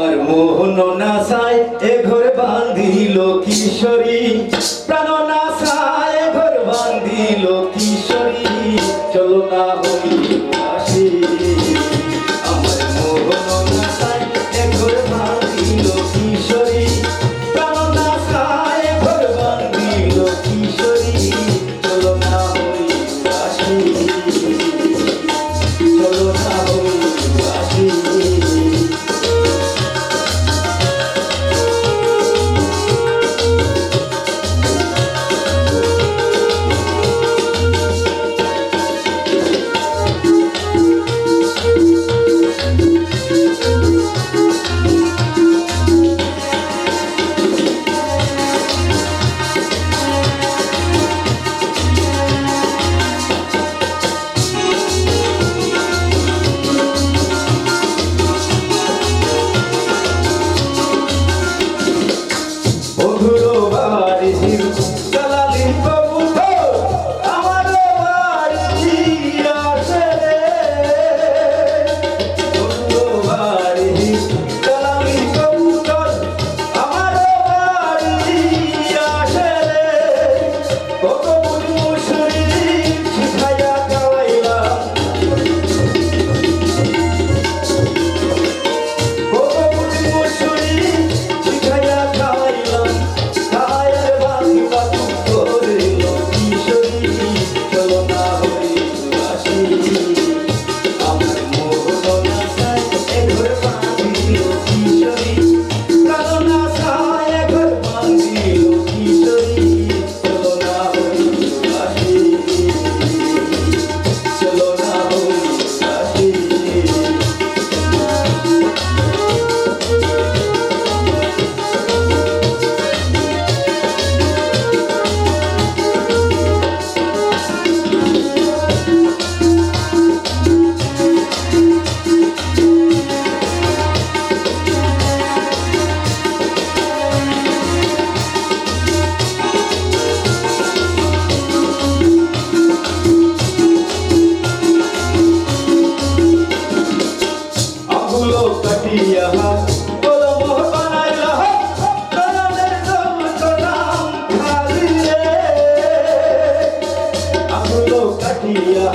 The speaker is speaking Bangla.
আমার মোহন নাসায় এ ঘরে বাঁধিল কিশোরী। 어느 হলো কাটিয়া।